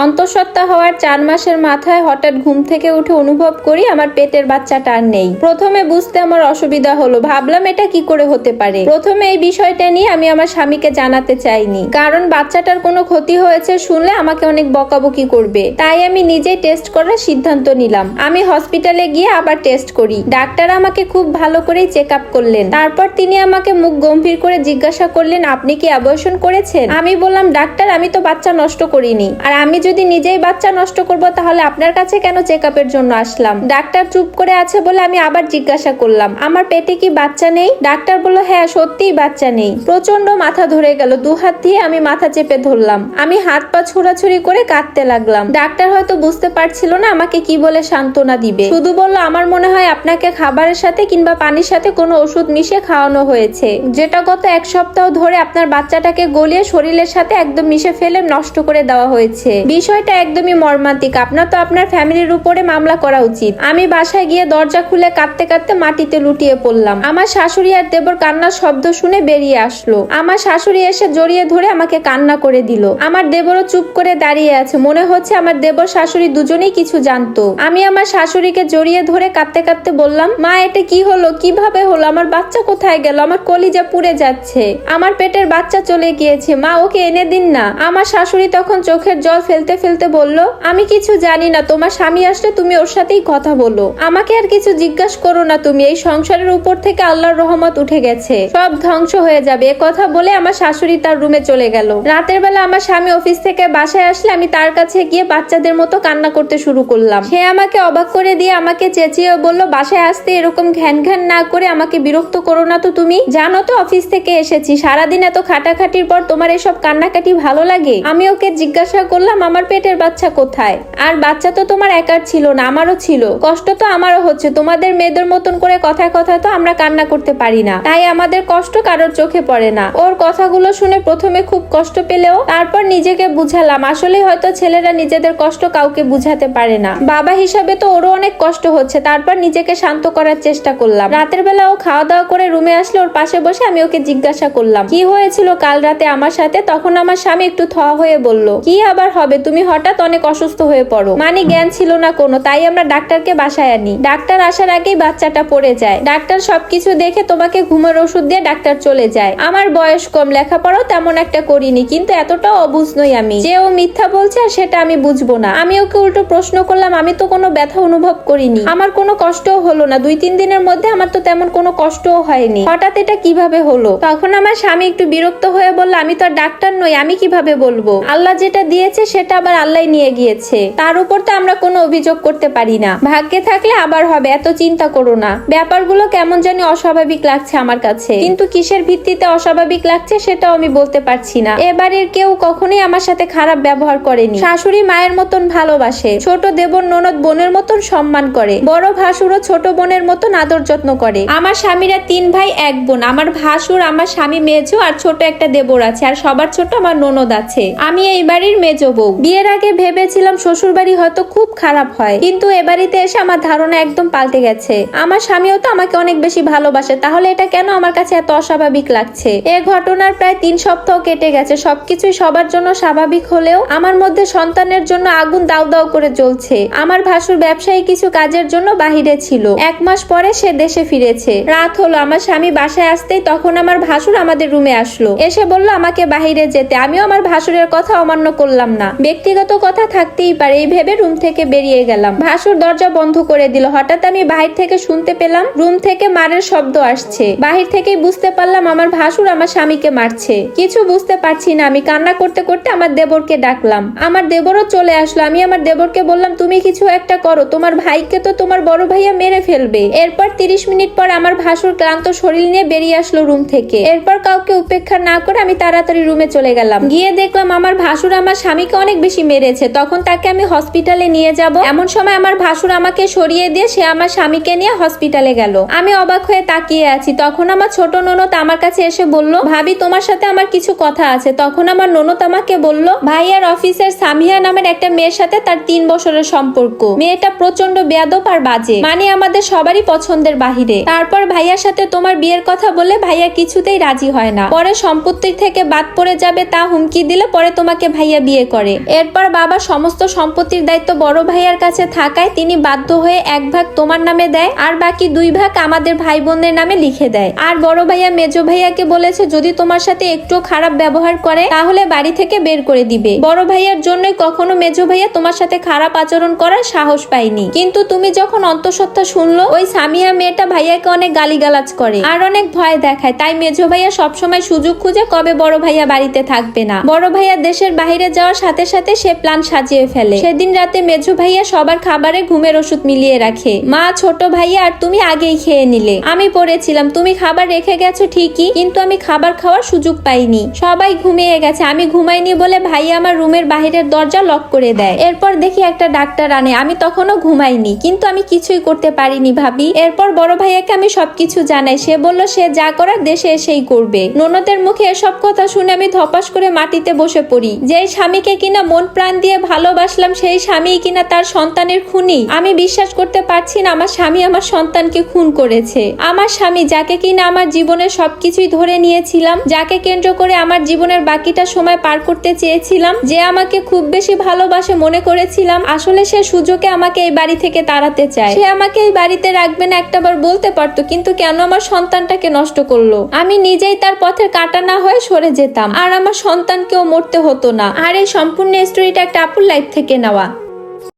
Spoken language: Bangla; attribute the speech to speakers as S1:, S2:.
S1: অন্তঃসত্ত্বা হওয়ার চার মাসের মাথায় হঠাৎ ঘুম থেকে উঠে অনুভব করি আমার পেটের বাচ্চাটা আর নেই। প্রথমে বুঝতে আমার অসুবিধা হলো, ভাবলাম এটা কি করে হতে পারে। প্রথমে এই বিষয়টা নিয়ে আমি আমার স্বামীকে জানাতে চাইনি, কারণ বাচ্চাটার কোনো ক্ষতি হয়েছে শুনলে আমাকে অনেক বকাবকি করবে। তাই আমি নিজেই টেস্ট করার সিদ্ধান্ত নিলাম। আমি হসপিটালে গিয়ে আবার টেস্ট করি। ডাক্তার আমাকে খুব ভালো করেই চেক আপ করলেন। তারপর তিনি আমাকে মুখ গম্ভীর করে জিজ্ঞাসা করলেন, আপনি কি অ্যাবর্শন করেছেন? আমি বললাম, ডাক্তার, আমি তো বাচ্চা নষ্ট করিনি। আর আমি যদি নিজেই বাচ্চা নষ্ট করব, তাহলে আপনার কাছে কেন চেক জন্য আসলাম? ডাক্তার চুপ করে আছে বলে আমি আবার জিজ্ঞাসা করলাম, আমার পেটে কি বাচ্চা নেই? ডাক্তার বলল হ্যাঁ সত্যিই বাচ্চা নেই। প্রচণ্ড মাথা ধরে গেল, দু হাত দিয়ে আমি মাথা চেপে ধরলাম। আমি হাত পা ছোড়াছুড়ি করে কাঁদতে লাগলাম। ডাক্তার হয়তো বুঝতে পারছিল না আমাকে কি বলে সান্ত্বনা দিবে। শুধু বলল, আমার মনে হয় আপনাকে খাবারের সাথে কিংবা পানির সাথে কোনো ওষুধ মিশিয়ে খাওয়ানো হয়েছে, যেটা গত এক সপ্তাহ ধরে আপনার বাচ্চাটাকে গলিয়ে শরীরের সাথে একদম মিশে ফেলে নষ্ট করে দেওয়া হয়েছে। বিষয়টা একদমই মর্মান্তিক। আপনার তো আপনার ফ্যামিলির উপরে মামলা করা উচিত। আমি বাসায় গিয়ে দরজা খুলে কাঁদতে কাঁদতে মাটিতে লুটিয়ে পড়লাম। আমার শাশুড়ি আর দেবর কান্নার শব্দ শুনে বেরিয়ে আসলো। আমার শাশুড়ি এসে জড়িয়ে ধরে আমাকে কান্না করে দিল। আমার দেবরও চুপ করে দাঁড়িয়ে আছে। মনে হচ্ছে আমার দেবর শাশুড়ি দুজনেই কিছু জানতো। আমি আমার শাশুড়িকে জড়িয়ে ধরে কাঁদতে কাঁদতে বললাম, মা, এটা কি হলো? কীভাবে হলো? আমার বাচ্চা কোথায় গেল? আমার কলিজা পুড়ে যাচ্ছে। আমার পেটের বাচ্চা চলে গিয়েছে। মা, ওকে এনে দিন না। আমার শাশুড়ি তখন চোখের জল ফেলতে ফেলতে বলল, আমি কিছু জানি না, তোমার স্বামী আসলে তুমি ওর সাথেই কথা বলো। আমাকে আর কিছু জিজ্ঞাসা করো না তুমি, এই সংসারের উপর থেকে আল্লাহর রহমত উঠে গেছে। সব ধ্বংস হয়ে যাবে, এ কথা বলে আমার শাশুড়ি তার রুমে চলে গেল। রাতের বেলা আমার স্বামী অফিস থেকে বাসায় আসলে আমি তার কাছে গিয়ে বাচ্চাদের মতো কান্না করতে শুরু করলাম। সে আমাকে অবাক করে দিয়ে আমাকে চেঁচিয়ে বলল, বাসায় আসতে এরকম ঘ্যান ঘ্যান না করে আমাকে বিরক্ত করো না তো তুমি। জানো তো অফিস থেকে এসেছি, সারাদিন এত খাটাখাটির পর তোমার এসব কান্নাকাটি ভালো লাগে? আমি ওকে জিজ্ঞাসা করলাম আমার পেটের বাচ্চা কোথায়? আর বাচ্চা তো তোমার একার ছিল না, আমারও ছিল। কষ্ট তো আমারও হচ্ছে, তোমাদের মেয়েদের মতন করে কথায় কথায় তো আমরা কান্না করতে পারি না। তাই আমাদের কষ্ট কারোর চোখে পড়ে না। ওর কথাগুলো শুনে প্রথমে খুব কষ্ট পেলেও তারপর নিজেকে বুঝালাম। আসলে হয়তো ছেলেরা নিজেদের কষ্ট কাউকে বুঝাতে পারে না। বাবা হিসাবে তো ওরও অনেক কষ্ট হচ্ছে, তারপর নিজেকে শান্ত করার চেষ্টা করলাম। রাতের বেলা ও খাওয়া দাওয়া করে রুমে আসলে, ওর পাশে বসে আমি ওকে জিজ্ঞাসা করলাম, কি হয়েছিল কাল রাতে আমার সাথে? তখন আমার স্বামী একটু থ হয়ে বলল, কি আবার হবে তুমি হঠাৎ অনেক অসুস্থ হয়ে পড়ো। মানে জ্ঞান ছিল না কোনো, তাই আমরা ডাক্তারকে বাসায় আনি। ডাক্তার আসার আগেই বাচ্চাটা পড়ে যায়। ডাক্তার সবকিছু দেখে তোমাকে ঘুমের ওষুধ দিয়ে ডাক্তার চলে যায়। আমার বয়স কম, লেখাপড়াও তেমন একটা করিনি, কিন্তু এতটাও অবুঝ নই আমি। যে ও মিথ্যা বলছে আর সেটা আমি বুঝব না। আমি ওকে উল্টো প্রশ্ন করলাম, আমি তো কোনো ব্যথা অনুভব করিনি। আমার কোনো কষ্টও হলো না। দুই তিন দিনের মধ্যে আমার তো তেমন কোনো কষ্টও হয়নি। হঠাৎ এটা কীভাবে হলো? তখন আমার স্বামী একটু বিরক্ত হয়ে বলল, আমি তো আর ডাক্তার নই, আমি কীভাবে বলব? আল্লাহ যেটা দিয়েছে সেটা আবার আল্লাহ নিয়ে গিয়েছে। তার উপর তো আমরা কোনো অভিযোগ করতে পারি না। ভাগ্যে থাকলে আবার হবে, এত চিন্তা করো না। ব্যাপারগুলো কেমন জানি অস্বাভাবিক লাগছে আমার কাছে। কিন্তু কিসের ভিত্তিতে অস্বাভাবিক লাগছে সেটাও আমি বলতে পারছি না। এবারের কেউ কখনোই আমার সাথে খারাপ ব্যবহার করেনি। শাশুড়ি মায়ের মতন ভালোবাসে। ছোট দেবর ননদ বোনের মতন সম্মান করে। বড় ভাসুরও ছোট বোনের মতন আদর যত্ন করে। আমার স্বামীরা তিন ভাই, এক বোন। আমার ভাসুর, আমার স্বামী মেজো আর ছোট একটা দেবর আছে। আর সবার ছোট আমার ননদ আছে। আমি এই বাড়ির মেজো বউ। বিয়ের আগে ভেবেছিলাম শ্বশুর বাড়ি হয়তো খুব খারাপ হয়। কিন্তু এ বাড়িতে এসে আমার ধারণা একদম পাল্টে গেছে। আমার স্বামীও তো আমাকে অনেক বেশি ভালোবাসে, তাহলে এটা কেন আমার কাছে এত অস্বাভাবিক লাগছে? এ ঘটনার প্রায় তিন সপ্তাহ কেটে গেছে, সবকিছুই সবার জন্য স্বাভাবিক হলেও আমার মধ্যে সন্তানের জন্য আগুন দাউ দাউ করে জ্বলছে। আমার ভাসুর ব্যবসায়ী কিছু কাজের জন্য বাহিরে ছিল। এক মাস পরে সে দেশে ফিরেছে। রাত হলো, আমার স্বামী বাসায় আসতেই তখন আমার ভাসুর আমাদের রুমে আসলো। এসে বলল, আমাকে বাহিরে যেতে, আমিও আমার ভাসুরের কথা অমান্য করলাম না। ব্যক্তিগত কথা থাকতেই পারে, এই ভেবে রুম থেকে বেরিয়ে গেলাম। ভাসুর দরজা বন্ধ করে দিল। হঠাৎ আমি বাহির থেকে শুনতে পেলাম, রুম থেকে মারের শব্দ আসছে। বাহির থেকেই বুঝতে পারলাম আমার ভাসুর আমার স্বামীকে মারছে। কিছু বুঝতে পারছি না, আমি কান্না করতে করতে আমার দেবরকে ডাকলাম। আমার দেবরও চলে আসলো। আমি আমার দেবরকে বললাম, তুমি কিছু একটা করো। তোমার ভাইকে তো তোমার বড় ভাইয়া মেরে ফেলবে। এরপর তিরিশ মিনিট পর আমার ভাসুর ক্লান্ত শরীর নিয়ে বেরিয়ে আসলো রুম থেকে। এরপর কাউকে উপেক্ষা না করে আমি তাড়াতাড়ি রুমে চলে গেলাম। গিয়ে দেখলাম আমার ভাসুর আমার স্বামীকে অনেক বেশি মেরেছে, তখন তাকে আমি হসপিটালে নিয়ে যাব। এমন সময় আমার ভাসুর আমাকে সরিয়ে দিয়ে সে আমার স্বামীকে নিয়ে হসপিটালে গেল। আমি অবাক হয়ে তাকিয়ে আছি। তখন আমার ছোট ননদ আমার কাছে এসে বলল, ভাবি, তোমার সাথে আমার কিছু কথা আছে। তখন আমার ননদ আমাকে বলল ভাইয়ার অফিসের সামিয়া নামের একটা মেয়ের সাথে তার তিন বছরের সম্পর্ক। মেয়েটা প্রচণ্ড বেয়াদব আর বাজে মানে আমাদের সবারই পছন্দের বাহিরে। তারপর ভাইয়ার সাথে তোমার বিয়ের কথা বলে ভাইয়া কিছুতেই রাজি হয় না। পরে সম্পত্তির থেকে বাদ পড়ে যাবে তা হুমকি দিলে পরে তোমাকে ভাইয়া বিয়ে করে। এরপর বাবা সমস্ত সম্পত্তির দায়িত্ব বড় ভাইয়ার কাছে থাকায় তিনি বাধ্য হয়ে এক ভাগ তোমার নামে দেয়, আর বাকি দুই ভাগ আমাদের ভাই বোনের নামে লিখে দেয়। আর বড় ভাইয়া মেজো ভাইয়াকে বলেছে, যদি তোমার সাথে একটু খারাপ ব্যবহার করে, তাহলে বাড়ি থেকে বের করে দিবে। বড় ভাইয়ার জন্যই কখনো মেজো ভাইয়া তোমার সাথে খারাপ আচরণ করার সাহস পায়নি। কিন্তু তুমি যখন অন্তঃসত্ত্বা শুনলো, ওই সামিয়া মেয়েটা ভাইয়াকে অনেক গালিগালাজ করে আর অনেক ভয় দেখায়। তাই মেজো ভাইয়া সবসময় সুযোগ খুঁজে কবে বড় ভাইয়া বাড়িতে থাকবে না। বড় ভাইয়া দেশের বাইরে যাওয়ার সাথে সাথে সে প্ল্যান সাজিয়ে ফেলে। সেদিন রাতে মেজো ভাইয়া সবার খাবারে ঘুমের ওষুধ মিলিয়ে রাখে। মা, ছোট ভাইয়া, আর তুমি আগেই খেয়ে নিলে। আমি পড়েছিলাম, তুমি খাবার রেখে গেছো ঠিকই, কিন্তু আমি খাবার খাওয়ার সুযোগ পাইনি। সবাই ঘুমিয়ে গেছে, আমি ঘুমাইনি বলে ভাইয়া আমার রুমের বাহিরের দরজা লক করে দেয়। এরপর দেখি একটা ডাক্তার আনে, আমি তখনও ঘুমাইনি, কিন্তু আমি কিছুই করতে পারিনি ভাবি। এরপর বড় ভাইয়াকে আমি সবকিছু জানাই, সে বলল, সে যা করার দেশে এসেই করবে। ননদের মুখে এসব কথা শুনে আমি ধপাস করে মাটিতে বসে পড়ি। যে স্বামীকে কিনা মন প্রাণ দিয়ে ভালোবাসলাম সেই স্বামী কিনা তার সন্তানের খুনি। আমি বিশ্বাস করতে পারছি না আমার স্বামী আমার সন্তানকে খুন করেছে। আমার স্বামী যাকে কিনা আমার জীবনের সবকিছুই ধরে নিয়েছিলাম, যাকে কেন্দ্র করে আমার জীবনের বাকিটা সময় পার করতে চেয়েছিলাম, যে আমাকে খুব বেশি ভালোবাসে মনে করেছিলাম, আসলে সে সুযোগে আমাকে এই বাড়ি থেকে তাড়াতে চায়। সে আমাকে এই বাড়িতে রাখবে না একটাবার বলতে পারতো, কিন্তু কেন আমার সন্তানটাকে নষ্ট করল? আমি নিজেই তার পথের কাটা না হয়ে সরে যেতাম, আর আমার সন্তানকেও মরতে হতো না। আর এই সম্পূর্ণ স্টোরিটা একটা আপুর লাইফ থেকে নেওয়া।